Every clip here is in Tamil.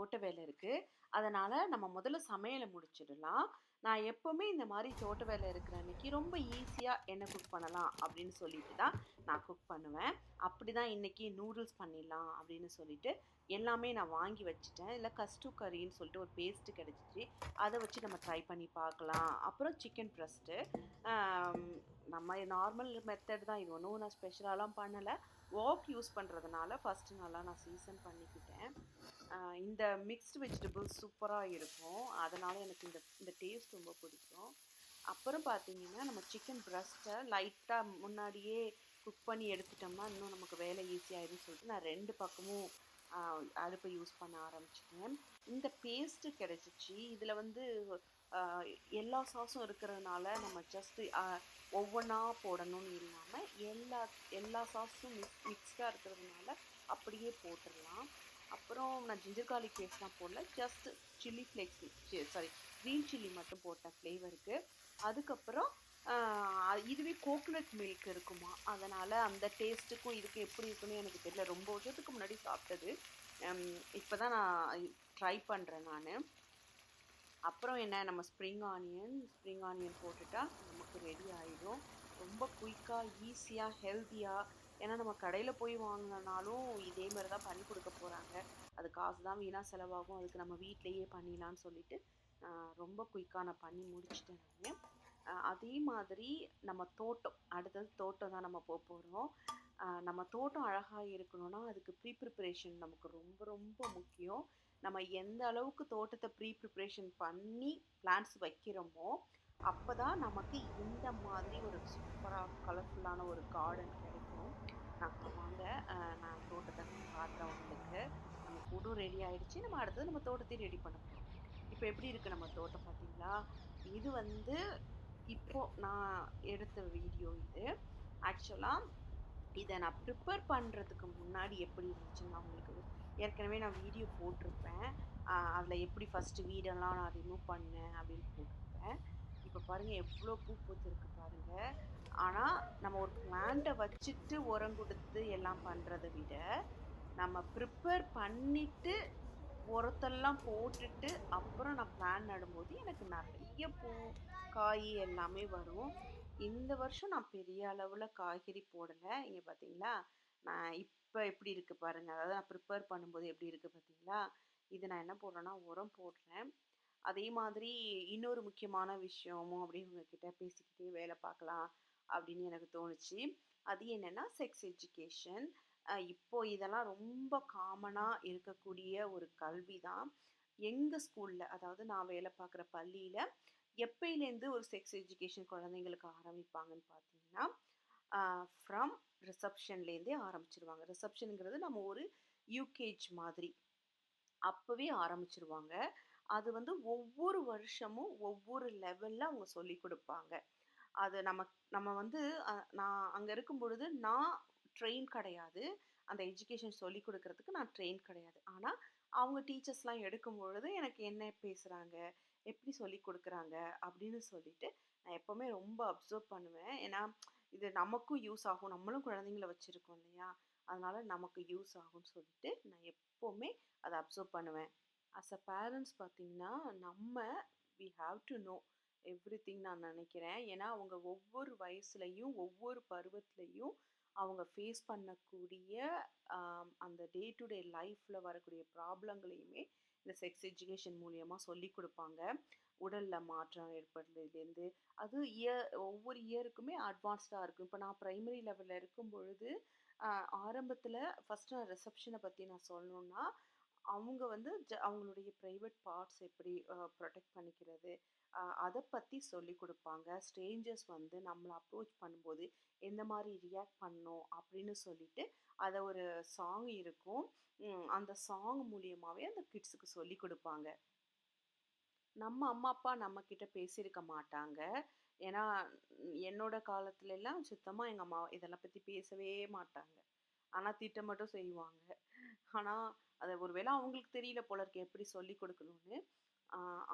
தோட்ட வேலை இருக்குது அதனால் நம்ம முதல்ல சமையலை முடிச்சிடலாம். நான் எப்போவுமே இந்த மாதிரி தோட்ட வேலை இருக்கிற அன்னைக்கு ரொம்ப ஈஸியாக என்ன குக் பண்ணலாம் அப்படின்னு சொல்லிட்டு தான் நான் குக் பண்ணுவேன். அப்படி தான் இன்றைக்கி நூடுல்ஸ் பண்ணிடலாம் அப்படின்னு சொல்லிட்டு எல்லாமே நான் வாங்கி வச்சுட்டேன். இல்லை கஸ்டு கறின்னு சொல்லிட்டு ஒரு பேஸ்ட்டு கிடச்சிச்சு. அதை வச்சு நம்ம ட்ரை பண்ணி பார்க்கலாம். அப்புறம் சிக்கன் ப்ரெஸ்ட்டு நம்ம நார்மல் மெத்தட் தான். இது ஒன்றும் நான் ஸ்பெஷலாலாம் பண்ணலை. வாக் யூஸ் பண்ணுறதுனால ஃபஸ்ட்டு நல்லா நான் சீசன் பண்ணிக்கிட்டேன். இந்த மிக்ஸ்டு வெஜிடபிள்ஸ் சூப்பராக இருக்கும். அதனால் எனக்கு இந்த இந்த டேஸ்ட் ரொம்ப பிடிக்கும். அப்புறம் பார்த்தீங்கன்னா நம்ம சிக்கன் ப்ரெஸ்ட்டை லைட்டாக முன்னாடியே குக் பண்ணி எடுத்துட்டோம்னா இன்னும் நமக்கு வேலை ஈஸியாகிடும்னு சொல்லிட்டு நான் ரெண்டு பக்கமும் அடுப்பை யூஸ் பண்ண ஆரம்பிச்சிட்டேன். இந்த பேஸ்ட்டு கிடச்சிச்சு. இதில் வந்து எல்லா சாஸும் இருக்கிறதுனால நம்ம ஜஸ்ட்டு ஒவ்வொன்றா போடணும்னு இல்லாமல் எல்லா எல்லா சாஸும் மிக்ஸ் மிக்ஸ்டாக இருக்கிறதுனால அப்படியே போட்டுடலாம். அப்புறம் நான் ஜிஞ்சர் கார்லிக் பேஸ்ட்லாம் போடல just chilli flakes sorry green chilli மட்டும் போட்டேன் ஃப்ளேவருக்கு அதுக்கப்புறம் இதுவே கோகோனட் மில்க் இருக்குமா? அதனால் அந்த டேஸ்ட்டுக்கும் இதுக்கு எப்படி இருக்குன்னு எனக்கு தெரியல. ரொம்ப வருஷத்துக்கு முன்னாடி சாப்பிட்டது. இப்போ தான் நான் ட்ரை பண்ணுறேன் நான். அப்புறம் என்ன? நம்ம ஸ்ப்ரிங் ஆனியன் ஸ்ப்ரிங் ஆனியன் போட்டுட்டா நமக்கு ரெடி ஆகிடும் ரொம்ப குயிக்காக ஈஸியாக ஹெல்த்தியாக ஏன்னா நம்ம கடையில் போய் வாங்கினாலும் இதே மாதிரி தான் பண்ணி கொடுக்க போகிறாங்க அது காசு தான் வீணாக செலவாகும். அதுக்கு நம்ம வீட்டிலையே பண்ணிடலான்னு சொல்லிட்டு ரொம்ப குயிக்காக நான் பண்ணி முடிச்சிட்டேன் நான். அதே மாதிரி நம்ம தோட்டம் அடுத்தது தோட்டம் தான் நம்ம போக போகிறோம் நம்ம தோட்டம் அழகாக இருக்கணும்னா அதுக்கு ப்ரீ ப்ரிப்பரேஷன் நமக்கு ரொம்ப ரொம்ப முக்கியம். நம்ம எந்த அளவுக்கு தோட்டத்தை ப்ரீ ப்ரிப்பரேஷன் பண்ணி பிளான்ஸ் வைக்கிறோமோ அப்போ தான் நமக்கு இந்த மாதிரி ஒரு சூப்பராக கலர்ஃபுல்லான ஒரு கார்டன் கிடைக்கும். நான் வாங்க நான் தோட்டத்தை காட்டுறேன் உங்களுக்கு. நம்ம கூடும் ரெடி ஆகிடுச்சு நம்ம அடுத்தது நம்ம தோட்டத்தையும் ரெடி பண்ண போகிறோம் இப்போ எப்படி இருக்குது நம்ம தோட்டம் பார்த்தீங்களா? இது வந்து இப்போ நான் எடுத்த வீடியோ இது. ஆக்சுவலாக இதை நான் ப்ரிப்பேர் பண்ணுறதுக்கு முன்னாடி எப்படி இருந்துச்சுன்னு உங்களுக்கு ஏற்கனவே நான் வீடியோ போட்டிருப்பேன். அதில் எப்படி ஃபஸ்ட்டு வீடெல்லாம் நான் ரிமூவ் பண்ணேன் அப்படின்னு போட்டிருப்பேன். இப்போ பாருங்கள் எவ்வளோ பூ பூத்திருக்கு பாருங்கள் ஆனால் நம்ம ஒரு பிளான்ட்டை வச்சுட்டு உரம் கொடுத்து எல்லாம் பண்ணுறதை விட நம்ம ப்ரிப்பேர் பண்ணிவிட்டு உரத்தெல்லாம் போட்டுட்டு அப்புறம் நான் பிளான் நடும்போது எனக்கு நிறைய பூ காய் எல்லாமே வரும். இந்த வருஷம் நான் பெரிய அளவில் காய்கறி போடலை. இங்கே பார்த்தீங்களா நான் இப்போ எப்படி இருக்குது பாருங்கள் அதாவது நான் ப்ரிப்பேர் பண்ணும்போது எப்படி இருக்குது பார்த்தீங்களா இது நான் என்ன போடுறேன்னா உரம் போடுறேன். அதே மாதிரி இன்னொரு முக்கியமான விஷயமும் அப்படின்னு உங்ககிட்ட பேசிக்கிட்டே வேலை பார்க்கலாம் அப்படின்னு எனக்கு தோணுச்சு. அது என்னென்னா செக்ஸ் எஜுகேஷன் இப்போ இதெல்லாம் ரொம்ப காமனாக இருக்கக்கூடிய ஒரு கல்வி தான் எங்கள் ஸ்கூலில் அதாவது நான் வேலை பார்க்குற பள்ளியில் எப்பயிலேருந்து ஒரு செக்ஸ் எஜுகேஷன் குழந்தைங்களுக்கு ஆரம்பிப்பாங்கன்னு பார்த்தீங்கன்னா ஃப்ரம் ரிசப்ஷன்லேருந்தே ஆரம்பிச்சிருவாங்க. ரிசப்ஷனுங்கிறது நம்ம ஒரு யூகேஜ் மாதிரி அப்போவே ஆரம்பிச்சிருவாங்க. அது வந்து ஒவ்வொரு வருஷமும் ஒவ்வொரு லெவலில் அவங்க சொல்லி கொடுப்பாங்க. அது நம்ம நம்ம வந்து நான் அங்கே இருக்கும் பொழுது நான் ட்ரெயின் கிடையாது. அந்த எஜுகேஷன் சொல்லி கொடுக்கறதுக்கு நான் ட்ரெயின் கிடையாது. ஆனால் அவங்க டீச்சர்ஸ்லாம் எடுக்கும் பொழுது எனக்கு என்ன பேசுகிறாங்க எப்படி சொல்லி கொடுக்குறாங்க? அப்படின்னு சொல்லிட்டு நான் எப்போவுமே ரொம்ப அப்சர்வ் பண்ணுவேன். ஏன்னா இது நமக்கும் யூஸ் ஆகும். நம்மளும் குழந்தைங்கள வச்சுருக்கோம் இல்லையா? அதனால் நமக்கு யூஸ் ஆகும்னு சொல்லிட்டு நான் எப்போவுமே அதை அப்சர்வ் பண்ணுவேன். அஸ் அ பேரண்ட்ஸ் பார்த்தீங்கன்னா நம்ம we have to know everything நான் நினைக்கிறேன். ஏன்னா அவங்க ஒவ்வொரு வயசுலையும் ஒவ்வொரு பருவத்துலையும் அவங்க ஃபேஸ் பண்ணக்கூடிய அந்த டே டு டே லைஃப்பில் வரக்கூடிய ப்ராப்ளங்களையுமே இந்த செக்ஸ் எஜுகேஷன் மூலியமாக சொல்லி கொடுப்பாங்க. உடலில் மாற்றம் ஏற்படுறதுலேருந்து. அது இயர் ஒவ்வொரு இயருக்குமே அட்வான்ஸ்டாக இருக்கும். இப்போ நான் ப்ரைமரி லெவலில் இருக்கும் பொழுது ஆரம்பத்தில் ஃபஸ்ட்டு நான் ரிசப்ஷனை பற்றி நான் சொல்லணுன்னா அவங்க வந்து ஜ அவங்களுடைய ப்ரைவேட் பார்ட்ஸ் எப்படி ப்ரொடெக்ட் பண்ணிக்கிறது அதை பற்றி சொல்லி கொடுப்பாங்க. ஸ்ட்ரேஞ்சர்ஸ் வந்து நம்மளை அப்ரோச் பண்ணும்போது எந்த மாதிரி ரியாக்ட் பண்ணோம் அப்படின்னு சொல்லிட்டு அதை ஒரு சாங் இருக்கும். அந்த சாங் மூலியமாகவே அந்த கிட்ஸுக்கு சொல்லி கொடுப்பாங்க. நம்ம அம்மா அப்பா நம்மக்கிட்ட பேசியிருக்க மாட்டாங்க. ஏன்னா என்னோட காலத்துலலாம் சுத்தமாக எங்கள் அம்மா இதெல்லாம் பற்றி பேசவே மாட்டாங்க. ஆனால் திட்ட மட்டும் செய்வாங்க. ஆனால் அதை ஒருவேளை அவங்களுக்கு தெரியல போல இருக்கு எப்படி சொல்லி கொடுக்கணும்னு.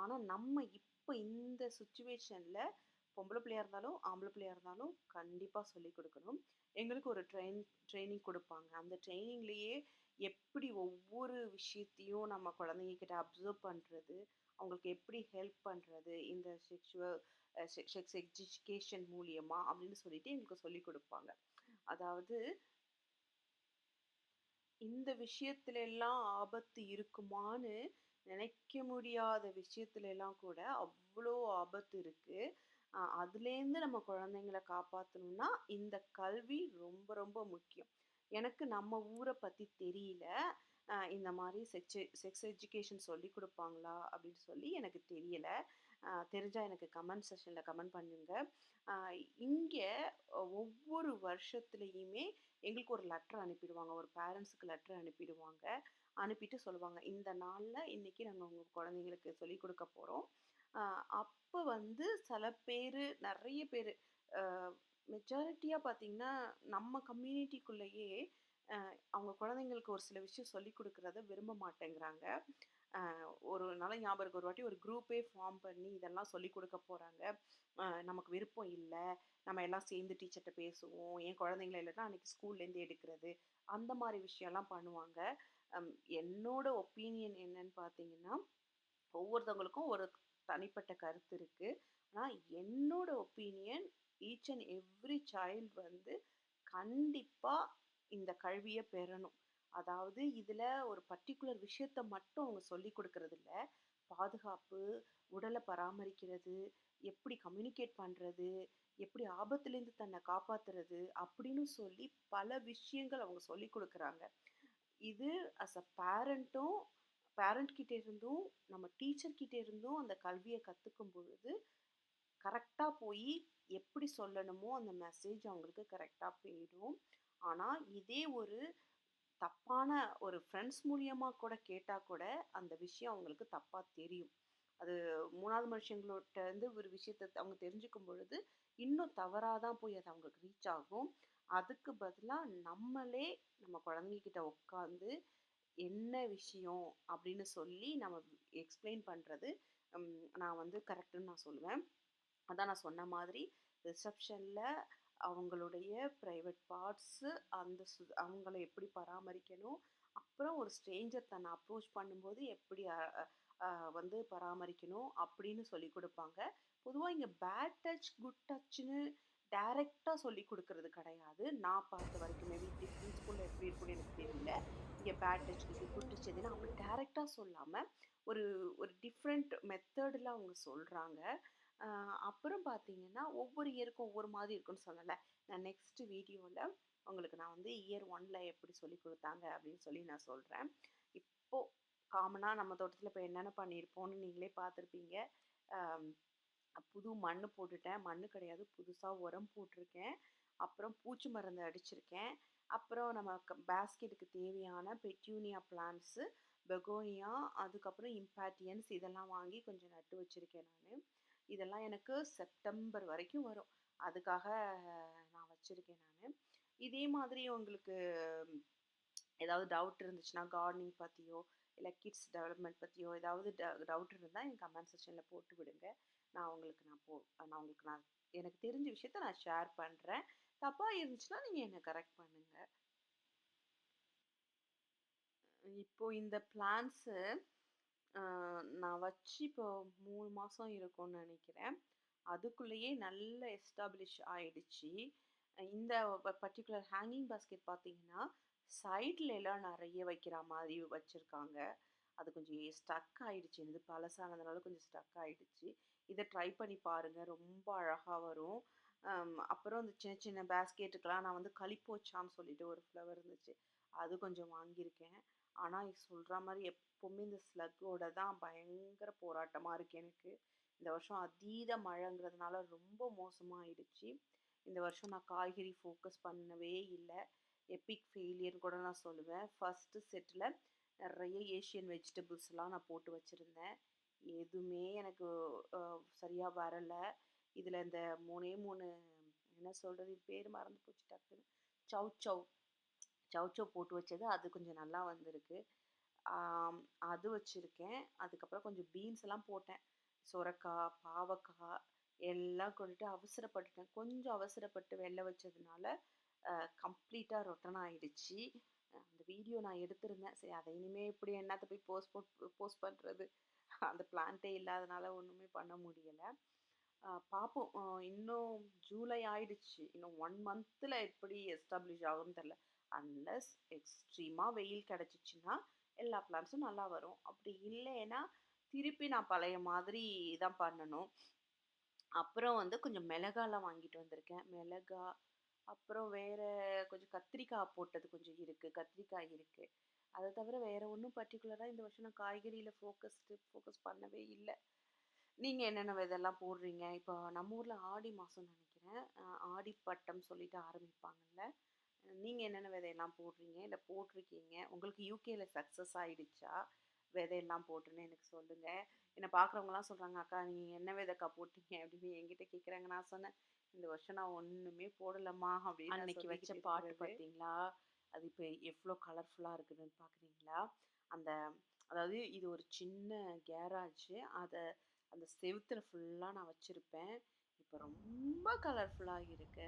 ஆனால் நம்ம இப்போ இந்த சுச்சுவேஷனில் பொம்பளை பிள்ளையா இருந்தாலும் ஆம்பளை பிள்ளையாக இருந்தாலும் கண்டிப்பாக சொல்லி கொடுக்கணும். எங்களுக்கு ஒரு ட்ரெயின் ட்ரைனிங் கொடுப்பாங்க. அந்த ட்ரைனிங்லேயே எப்படி ஒவ்வொரு விஷயத்தையும் நம்ம குழந்தைங்க கிட்ட அப்சர்வ் பண்ணுறது அவங்களுக்கு எப்படி ஹெல்ப் பண்ணுறது இந்த செக்ஷுவல் செக்ஸ் எஜுகேஷன் மூலியமாக அப்படின்னு சொல்லிட்டு எங்களுக்கு சொல்லி கொடுப்பாங்க. அதாவது இந்த விஷயத்துல எல்லாம் ஆபத்து இருக்குமான்னு நினைக்க முடியாத விஷயத்துல எல்லாம் கூட அவ்வளோ ஆபத்து இருக்கு. அஹ் அதுலேருந்து நம்ம குழந்தைங்கள காப்பாற்றணும்னா இந்த கல்வி ரொம்ப ரொம்ப முக்கியம். எனக்கு நம்ம ஊரை பற்றி தெரியல. அஹ் இந்த மாதிரி செக்ஸ் செக்ஸ் எஜுகேஷன் சொல்லி கொடுப்பாங்களா அப்படின்னு சொல்லி எனக்கு தெரியல. அஹ் தெரிஞ்சா எனக்கு கமெண்ட் செஷனில் கமெண்ட் பண்ணுங்க. இங்கே ஒவ்வொரு வருஷத்துலேயுமே எங்களுக்கு ஒரு லெட்டர் அனுப்பிடுவாங்க. ஒரு பேரண்ட்ஸுக்கு லெட்டர் அனுப்பிடுவாங்க. அனுப்பிட்டு சொல்லுவாங்க இந்த நாளில் இன்றைக்கி நாங்கள் உங்கள் குழந்தைங்களுக்கு சொல்லிக் கொடுக்க போகிறோம் அப்போ வந்து சில பேர் நிறைய பேர் மெஜாரிட்டியாக பார்த்தீங்கன்னா நம்ம கம்யூனிட்டிக்குள்ளேயே அவங்க குழந்தைங்களுக்கு ஒரு சில விஷயம் சொல்லி கொடுக்குறத விரும்ப மாட்டேங்கிறாங்க. ஒரு நல்ல ஞாபகம் ஒரு வாட்டி ஒரு குரூப்பே ஃபார்ம் பண்ணி இதெல்லாம் சொல்லி கொடுக்க போகிறாங்க நமக்கு விருப்பம் இல்லை. நம்ம எல்லாம் சேர்ந்து டீச்சர்கிட்ட பேசுவோம். என் குழந்தைங்கள இல்லைன்னா அன்றைக்கி ஸ்கூல்லேருந்து எடுக்கிறது. அந்த மாதிரி விஷயம்லாம் பண்ணுவாங்க. என்னோட ஒப்பீனியன் என்னன்னு பார்த்தீங்கன்னா ஒவ்வொருத்தவங்களுக்கும் ஒரு தனிப்பட்ட கருத்து இருக்குது ஆனால் என்னோட opinion each and every child வந்து கண்டிப்பாக இந்த கல்வியை பெறணும். அதாவது இதில் ஒரு பர்டிகுலர் விஷயத்த மட்டும் அவங்க சொல்லி கொடுக்கறது பாதுகாப்பு உடலை பராமரிக்கிறது எப்படி கம்யூனிகேட் பண்ணுறது எப்படி ஆபத்துலேருந்து தன்னை காப்பாத்துறது? அப்படின்னு சொல்லி பல விஷயங்கள் அவங்க சொல்லி கொடுக்குறாங்க. இது அஸ் அ பேரண்ட்டும் பேரண்ட் கிட்டே இருந்தும் நம்ம டீச்சர்கிட்டே இருந்தும் அந்த கல்வியை கற்றுக்கும் பொழுது கரெக்டாக போய் எப்படி சொல்லணுமோ அந்த மெசேஜ் அவங்களுக்கு கரெக்டாக போயிடும். ஆனால் இதே ஒரு தப்பான ஒரு ஃப்ரெண்ட்ஸ் மூலியமாக கூட கேட்டால் கூட அந்த விஷயம் அவங்களுக்கு தப்பாக தெரியும். அது மூணாவது மனுஷங்களோட இருந்து ஒரு விஷயத்த அவங்க தெரிஞ்சுக்கும் பொழுது இன்னும் தவறாக தான் போய் அது அவங்களுக்கு ரீச் ஆகும். அதுக்கு பதிலாக நம்மளே நம்ம குழந்தைகிட்ட உட்காந்து என்ன விஷயம் அப்படின்னு சொல்லி நம்ம எக்ஸ்பிளைன் பண்ணுறது நான் வந்து கரெக்டுன்னு நான் சொல்லுவேன். அதான் நான் சொன்ன மாதிரி ரிசப்ஷனில் அவங்களுடைய ப்ரைவேட் பார்ட்ஸு அந்த சு அவங்கள எப்படி பராமரிக்கணும் அப்புறம் ஒரு ஸ்ட்ரேஞ்சர் தன்னை அப்ரோச் பண்ணும்போது எப்படி வந்து பராமரிக்கணும் அப்படின்னு சொல்லி கொடுப்பாங்க. பொதுவாக இங்கே பேட் டச் குட் டச்னு டைரெக்டாக சொல்லி கொடுக்கறது கிடையாது. நான் பார்த்த வரைக்கும் மேபி டிஃப்ரெண்ட் ஸ்கூலில் எப்படி இருக்குன்னு எனக்கு தெரியல. இங்கே பேட் டச் இது குட் டச் எதுனா அப்படி டைரெக்டாக சொல்லாமல் ஒரு ஒரு டிஃப்ரெண்ட் மெத்தடில் அவங்க சொல்கிறாங்க அப்புறம் பார்த்தீங்கன்னா ஒவ்வொரு இயருக்கும் ஒவ்வொரு மாதிரி இருக்குன்னு சொல்லலை நான் நெக்ஸ்ட் வீடியோவில் உங்களுக்கு நான் வந்து இயர் ஒன்ல எப்படி சொல்லி கொடுத்தாங்க அப்படின்னு சொல்லி நான் சொல்கிறேன் இப்போது காமனாக நம்ம தோட்டத்தில் இப்போ என்னென்ன பண்ணியிருப்போம்னு நீங்களே பார்த்துருப்பீங்க. புது மண் போட்டுட்டேன். மண் கிடையாது. புதுசாக உரம் போட்டிருக்கேன். அப்புறம் பூச்சி மருந்து அடிச்சிருக்கேன். அப்புறம் நம்ம பேஸ்கெட்டுக்கு தேவையான பெட்யூனியா பிளான்ட்ஸு பெகோனியா அதுக்கப்புறம் இம்பாட்டியன்ஸ் இதெல்லாம் வாங்கி கொஞ்சம் நட்டு வச்சுருக்கேன் நான். இதெல்லாம் எனக்கு செப்டம்பர் வரைக்கும் வரும். அதுக்காக நான் வச்சுருக்கேன் நான். இதே மாதிரி உங்களுக்கு ஏதாவது டவுட் இருந்துச்சுன்னா கார்டனிங் பற்றியோ இல்லை கிட்ஸ் டெவலப்மெண்ட் பற்றியோ ஏதாவது டவுட் இருந்தால் என் கமெண்ட் செக்ஷனில் போட்டு விடுங்க. நான் உங்களுக்கு நான் போ நான் உங்களுக்கு நான் எனக்கு தெரிஞ்ச விஷயத்த நான் ஷேர் பண்ணுறேன் தப்பாக இருந்துச்சுன்னா நீங்கள் என்னை கரெக்ட் பண்ணுங்கள் இப்போ இந்த பிளான்ஸு நான் வச்சு இப்போ மூணு மாதம் இருக்கும்னு நினைக்கிறேன். அதுக்குள்ளேயே நல்ல எஸ்டாப்ளிஷ் ஆயிடுச்சு. இந்த பர்டிகுலர் ஹேங்கிங் பாஸ்கெட் பார்த்தீங்கன்னா சைட்ல எல்லாம் நிறைய வைக்கிற மாதிரி வச்சுருக்காங்க. அது கொஞ்சம் ஸ்டக் ஆகிடுச்சு இது பழசானதுனால கொஞ்சம் ஸ்டக் ஆகிடுச்சு இதை ட்ரை பண்ணி பாருங்கள் ரொம்ப அழகாக வரும். அப்புறம் இந்த சின்ன சின்ன பேஸ்கெட்டுக்கெலாம் நான் வந்து களிப்போச்சான்னு சொல்லிட்டு ஒரு ஃப்ளவர் இருந்துச்சு. அது கொஞ்சம் வாங்கியிருக்கேன். ஆனால் சொல்கிற மாதிரி எப்போவுமே இந்த ஸ்லக்கோட தான் பயங்கர போராட்டமாக இருக்குது எனக்கு. இந்த வருஷம் அதீத மழைங்கிறதுனால ரொம்ப மோசமாக ஆயிடுச்சு இந்த வருஷம் நான் காய்கறி ஃபோக்கஸ் பண்ணவே இல்லை. எப்பிக் ஃபெயிலியர்னு கூட நான் சொல்லுவேன். ஃபஸ்ட்டு செட்டில் நிறைய ஏஷியன் வெஜிடபிள்ஸ்லாம் நான் போட்டு வச்சுருந்தேன். எதுவுமே எனக்கு சரியாக வரலை. இதில் இந்த மூணே மூணு என்ன சொல்கிறது பேர் மறந்து போச்சு டக்குன்னு. சவ் சவ் சவ் சவ் போட்டு வச்சது அது கொஞ்சம் நல்லா வந்திருக்கு. அது வச்சுருக்கேன். அதுக்கப்புறம் கொஞ்சம் பீன்ஸ் எல்லாம் போட்டேன். சுரக்காய் பாவக்காய் எல்லாம் கொண்டுட்டு அவசரப்பட்டுட்டேன். கொஞ்சம் அவசரப்பட்டு வெளில வச்சதுனால கம்ப்ளீட்டாக ரொட்டன் ஆகிடுச்சு அந்த வீடியோ நான் எடுத்திருந்தேன். சரி அதை இனிமேல் இப்படி என்னத்தை போய் போஸ்ட் போட் போஸ்ட் பண்ணுறது அந்த பிளான்ட்டே இல்லாதனால ஒன்றுமே பண்ண முடியலை. பார்ப்போம் இன்னும் ஜூலை ஆயிடுச்சு. இன்னும் ஒன் மந்தில் எப்படி எஸ்டாப்ளிஷ் ஆகும்னு தெரில அன்லஸ் எக்ஸ்ட்ரீமாக வெயில் கிடச்சிச்சின்னா எல்லா பிளான்ஸும் நல்லா வரும். அப்படி இல்லைன்னா திருப்பி நான் பழைய மாதிரி தான் பண்ணணும். அப்புறம் வந்து கொஞ்சம் மிளகாலாம் வாங்கிட்டு வந்திருக்கேன். மிளகா அப்புறம் வேறு கொஞ்சம் கத்திரிக்காய் போட்டது கொஞ்சம் இருக்குது கத்திரிக்காய் இருக்குது அதை தவிர வேறு ஒன்றும் பர்டிகுலராக இந்த வருஷம் நான் காய்கறியில் ஃபோக்கஸ்டு ஃபோக்கஸ் பண்ணவே இல்லை. நீங்கள் என்னென்ன விதெல்லாம் போடுறீங்க? இப்போ நம்ம ஊரில் ஆடி மாதம் நினைக்கிறேன். ஆடி பட்டம் சொல்லிட்டு ஆரம்பிப்பாங்கல்ல. நீங்கள் என்னென்ன விதையெல்லாம் போடுறீங்க? இல்லை போட்டிருக்கீங்க? உங்களுக்கு யூகேல சக்ஸஸ் ஆகிடுச்சா விதையெல்லாம் போட்டுன்னு எனக்கு சொல்லுங்கள் என்னை பார்க்குறவங்களாம் சொல்கிறாங்க அக்கா நீங்கள் என்ன விதைக்கா போட்டீங்க? அப்படின்னு என்கிட்ட கேட்குறாங்க நான் சொன்னேன் இந்த வருஷம் நான் ஒன்றுமே போடலம்மா அப்படின்னு அன்னைக்கு வச்ச பாட்டு பார்த்தீங்களா அது இப்போ எவ்வளோ கலர்ஃபுல்லாக இருக்குதுன்னு பார்க்குறீங்களா அந்த அதாவது இது ஒரு சின்ன கேராஜ் அதை அந்த செவுத்துல ஃபுல்லாக நான் வச்சுருப்பேன். இப்போ ரொம்ப கலர்ஃபுல்லாக இருக்கு.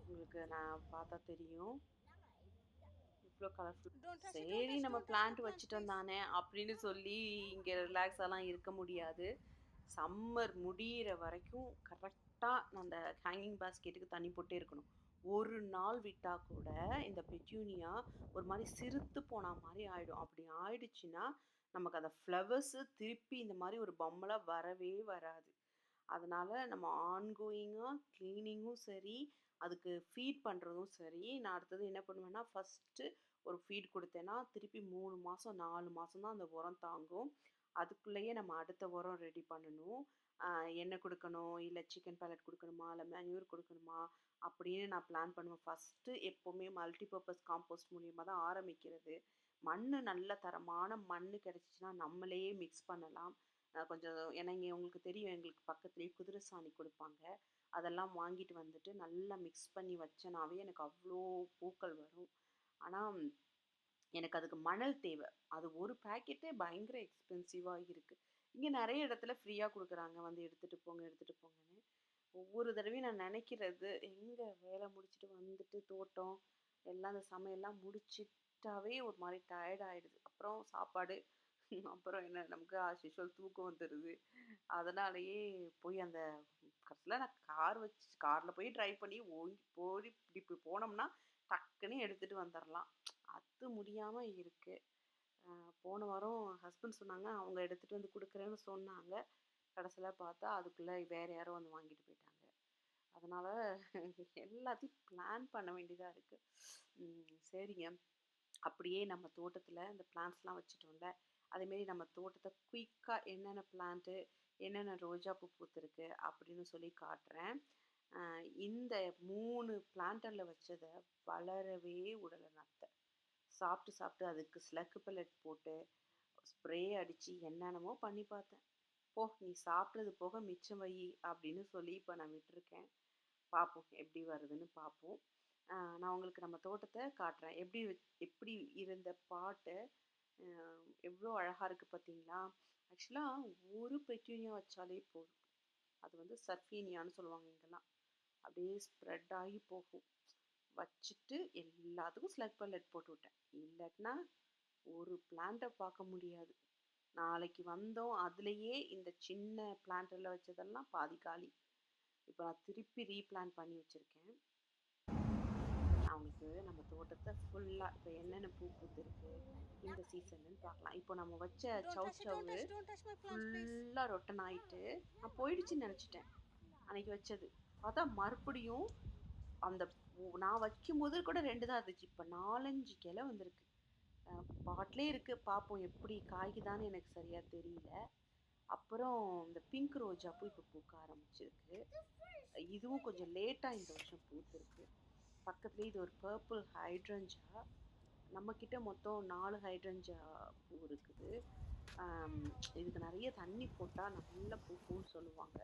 உங்களுக்கு நான் பார்த்தா தெரியும். இவ்வளோ கலர்ஃபுல் சரி நம்ம பிளான்ட் வச்சுட்டோம் தானே அப்படின்னு சொல்லி இங்கே ரிலாக்ஸாலாம் இருக்க முடியாது. சம்மர் முடிகிற வரைக்கும் கரெக்டாக அந்த ஹேங்கிங் பாஸ்கெட்டுக்கு தண்ணி போட்டே இருக்கணும். ஒரு நாள் விட்டால் கூட இந்த பெட்யூனியா ஒரு மாதிரி சிறுத்து போன மாதிரி ஆகிடும் அப்படி ஆயிடுச்சுன்னா நமக்கு அந்த ஃப்ளவர்ஸு திருப்பி இந்த மாதிரி ஒரு பொம்மலாக வரவே வராது. அதனால் நம்ம ஆன்கோயிங்காக க்ளீனிங்கும் சரி அதுக்கு ஃபீட் பண்ணுறதும் சரி நான் அடுத்தது என்ன பண்ணுவேன்னா ஃபஸ்ட்டு ஒரு ஃபீட் கொடுத்தேன்னா திருப்பி மூணு மாதம் நாலு மாதம் தான் அந்த உரம் தாங்கும். அதுக்குள்ளேயே நம்ம அடுத்த உரம் ரெடி பண்ணணும். எண்ணெய் கொடுக்கணும் இல்லை சிக்கன் பேலட் கொடுக்கணுமா இல்லை மேன்யூர் கொடுக்கணுமா அப்படின்னு நான் பிளான் பண்ணுவேன். ஃபஸ்ட்டு எப்போவுமே மல்டிபர்பஸ் காம்போஸ்ட் மூலியமாக தான் ஆரம்பிக்கிறது. மண் நல்ல தரமான மண் கிடச்சிச்சின்னா நம்மளே மிக்ஸ் பண்ணலாம். கொஞ்சம் ஏன்னா இங்கே உங்களுக்கு தெரியும் எங்களுக்கு பக்கத்துலேயே குதிரை சாணி கொடுப்பாங்க. அதெல்லாம் வாங்கிட்டு வந்துட்டு நல்லா மிக்ஸ் பண்ணி வச்சனாவே எனக்கு அவ்வளோ பூக்கள் வரும். ஆனால் எனக்கு அதுக்கு மணல் தேவை. அது ஒரு பேக்கெட்டே பயங்கர எக்ஸ்பென்சிவாக இருக்குது இங்கே நிறைய இடத்துல ஃப்ரீயாக கொடுக்குறாங்க. வந்து எடுத்துகிட்டு போங்க எடுத்துகிட்டு போங்கன்னு. ஒவ்வொரு தடவையும் நான் நினைக்கிறது எங்கே வேலை முடிச்சுட்டு வந்துட்டு தோட்டம் எல்லாம் அந்த சமையல்லாம் முடிச்சிட்டாவே ஒரு மாதிரி டயர்ட் ஆகிடுது அப்புறம் சாப்பாடு அப்புறம் என்ன நமக்கு ஆசிஷுவல் தூக்கம் வந்துடுது அதனாலேயே போய் அந்த கடைசியில் நான் கார் வச்சு காரில் போய் ட்ரைவ் பண்ணி ஓடி போய் இப்படி போனோம்னா டக்குன்னு எடுத்துகிட்டு வந்துடலாம் அது முடியாமல் இருக்குது போன வாரம் ஹஸ்பண்ட் சொன்னாங்க அவங்க எடுத்துகிட்டு வந்து கொடுக்குறேன்னு சொன்னாங்க. கடைசியில் பார்த்தா அதுக்குள்ளே வேறு யாரோ வந்து வாங்கிட்டு போயிட்டாங்க. அதனால் எல்லாத்தையும் பிளான் பண்ண வேண்டியதாக இருக்குது சரிங்க. அப்படியே நம்ம தோட்டத்தில் இந்த பிளான்ஸ்லாம் வச்சுட்டோம்ல அதேமாரி நம்ம தோட்டத்தை குயிக்காக என்னென்ன பிளான்ட்டு என்னென்ன ரோஜா பூ பூத்துருக்கு அப்படின்னு சொல்லி காட்டுறேன். இந்த மூணு பிளான்டரில் வச்சதை வளரவே விடலை நான். சாப்பிட்டு சாப்பிட்டு அதுக்கு ஸ்லக்கு பெல்லட் போட்டு ஸ்ப்ரே அடித்து என்னென்னமோ பண்ணி பார்த்தேன். போ நீ சாப்பிட்றது போக மிச்சம் வை அப்படின்னு சொல்லி இப்போ நான் விட்டுருக்கேன். பார்ப்போம் எப்படி வருதுன்னு பார்ப்போம். நான் உங்களுக்கு நம்ம தோட்டத்தை காட்டுறேன். எப்படி எப்படி இருந்த பாட்டை எவ்வளோ அழகாக இருக்குது பார்த்தீங்களா? ஆக்சுவலாக ஒரு பெட்யூனியா வச்சாலே போதும். அது வந்து சர்ஃபீனியான்னு சொல்லுவாங்க இங்கெல்லாம். அப்படியே ஸ்ப்ரெட் ஆகி போகும். வச்சுட்டு எல்லாத்துக்கும் ஸ்லக் பல்லட் போட்டு விட்டேன். இல்லாட்டினா ஒரு பிளான்ட்டை பார்க்க முடியாது. நாளைக்கு வந்தோம் அதுலேயே இந்த சின்ன பிளான்ட்டில் வச்சதெல்லாம் பாதி காலி. இப்போ நான் திருப்பி ரீப்ளான் பண்ணி வச்சுருக்கேன். நான் உங்களுக்கு நம்ம தோட்டத்தை ஃபுல்லாக இப்போ என்னென்ன பூ பூத்துருக்கு இந்த சீசன்னு பார்க்கலாம். இப்போ நம்ம வச்ச சவு சவு ஃபுல்லாக ரொட்டன் ஆகிட்டு நான் போயிடுச்சுன்னு நினச்சிட்டேன். அன்னைக்கு வச்சது. பார்த்தா மறுபடியும் அந்த நான் வைக்கும் போது கூட ரெண்டு தான் இருந்துச்சு. இப்போ நாலஞ்சு கிளை வந்திருக்கு. பாட்டிலே இருக்குது பார்ப்போம் எப்படி காய்க்குதான்னு எனக்கு சரியாக தெரியல. அப்புறம் இந்த பிங்க் ரோஜா பூ இப்போ பூக்க ஆரம்பிச்சிருக்கு. இதுவும் கொஞ்சம் லேட்டாக இந்த வருஷம் பூத்துருக்கு. பக்கத்துலேயே இது ஒரு பர்பிள் ஹைட்ரஞ்சா நம்மக்கிட்ட மொத்தம் நாலு ஹைட்ரஞ்சா பூ இருக்குது. இதுக்கு நிறைய தண்ணி போட்டால் நல்ல பூன்னு சொல்லுவாங்க.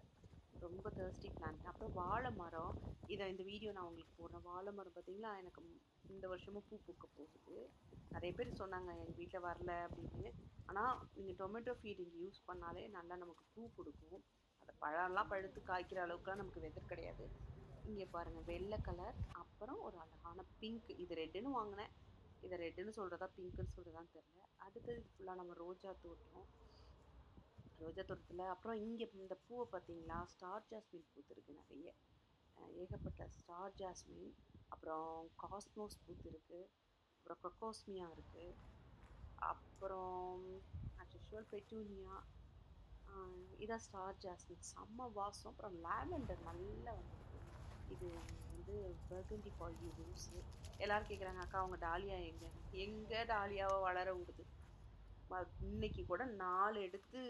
ரொம்ப தேர்ஸ்டி பிளான்ட் அப்புறம் வாழை மரம் இதை இந்த வீடியோ நான் உங்களுக்கு போடுறேன். வாழை மரம் பார்த்தீங்களா? எனக்கு இந்த வருஷமும் பூ பூக்க போகுது. நிறைய பேர் சொன்னாங்க எங்கள் வீட்டில் வரல அப்படின்னு. ஆனால் நீங்கள் டொமேட்டோ ஃபீடிங் யூஸ் பண்ணாலே நல்லா நமக்கு பூ கொடுக்கும். அதை பழம்லாம் பழுத்து காய்க்கிற அளவுக்குலாம் நமக்கு வெதர் கிடையாது. இங்கே பாருங்கள் வெள்ளை கலர் அப்புறம் ஒரு அழகான பிங்க் இது ரெட்டுன்னு வாங்கினேன். இதை ரெட்டுன்னு சொல்கிறதா பிங்க்குன்னு சொல்கிறதான்னு தெரில அடுத்தது ஃபுல்லாக நம்ம ரோஜா தோட்டம். ரோஜா தோட்டத்தில் அப்புறம் இங்கே இந்த பூவை பார்த்தீங்களா ஸ்டார் ஜாஸ்மின் பூத்துருக்கு நிறைய. ஏகப்பட்ட ஸ்டார் ஜாஸ்மின் அப்புறம் காஸ்மோஸ் பூத்துருக்கு அப்புறம் கொக்கோஸ்மியா இருக்குது அப்புறம் அஷுவல் பெட்டூனியா. இதான் ஸ்டார் ஜாஸ்மின். செம்ம வாசம். அப்புறம் லாவெண்டர் நல்லா வந்துருக்கு. இது வந்து பர்கண்டி பால்யூ ரோஸு. எல்லோரும் கேட்குறாங்க அக்கா அவங்க டாலியா எங்கே? எங்கே டாலியாவை வளர விடுது? இன்னைக்கு கூட நாலு எடுத்து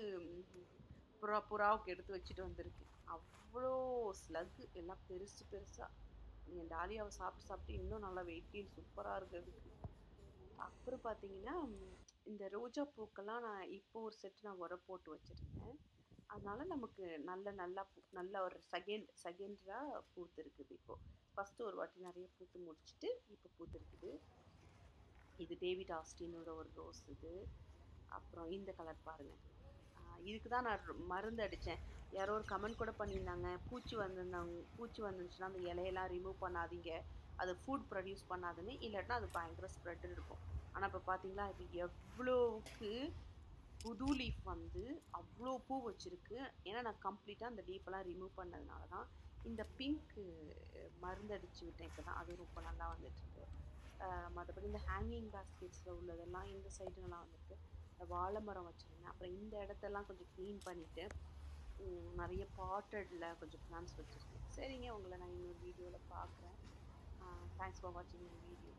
புறா புறாவுக்கு எடுத்து வச்சுட்டு வந்திருக்கு அவ்வளோ ஸ்லக்கு எல்லாம் பெருசு பெருசாக என் டாலியாவை சாப்பிட்டு சாப்பிட்டு இன்னும் நல்லா வெயிட் கெயின் சூப்பராக இருக்கிறதுக்கு. அப்புறம் பார்த்தீங்கன்னா இந்த ரோஜா பூக்கெல்லாம் நான் இப்போ ஒரு செட்டு நான் உரம் போட்டு வச்சுருந்தேன். அதனால் நமக்கு நல்ல நல்லா பூ- நல்ல ஒரு செகண்ட் செகண்டராக பூத்து இருக்குது இப்போ. ஃபஸ்ட்டு ஒரு வாட்டி நிறைய பூத்து முடிச்சுட்டு இப்போ பூத்து இருக்குது இது டேவிட் ஆஸ்டினோட ஒரு ரோஸ் இது. அப்புறம் இந்த கலர் பாருங்கள் இதுக்கு தான் நான் மருந்து அடித்தேன் யாரோ ஒரு கமெண்ட் கூட பண்ணியிருந்தாங்க. பூச்சி வந்திருந்தாங்க பூச்சி வந்துருந்துச்சுன்னா அந்த இலையெல்லாம் ரிமூவ் பண்ணாதீங்க. அது ஃபுட் ப்ரொடியூஸ் பண்ணாதுன்னு இல்லாட்டினா அது பயங்கர ஸ்ப்ரெட் இருக்கும். ஆனால் இப்போ பார்த்தீங்களா இது எவ்வளோக்கு புது லீஃப் வந்து அவ்வளோ பூ வச்சுருக்கு. ஏன்னா நான் கம்ப்ளீட்டாக அந்த லீஃபெல்லாம் ரிமூவ் பண்ணதுனால தான் இந்த பிங்க்கு மருந்து அடிச்சு விட்டேன். இப்போ தான் அது ரொம்ப நல்லா வந்துட்டுருக்கு மற்றபடி இந்த ஹேங்கிங் பேஸ்கெட்ஸில் உள்ளதெல்லாம் இந்த சைடு நல்லா வந்துருக்கு வாழை மரம் வச்சுருந்தேன். அப்புறம் இந்த இடத்தெல்லாம் கொஞ்சம் க்ளீன் பண்ணிவிட்டு நிறைய பாட்டடில் கொஞ்சம் பிளான்ஸ் வச்சுருக்கேன் சரிங்க உங்களை நான் இன்னொரு வீடியோவில் பார்க்குறேன். தேங்க்ஸ் ஃபார் வாட்சிங் மை வீடியோ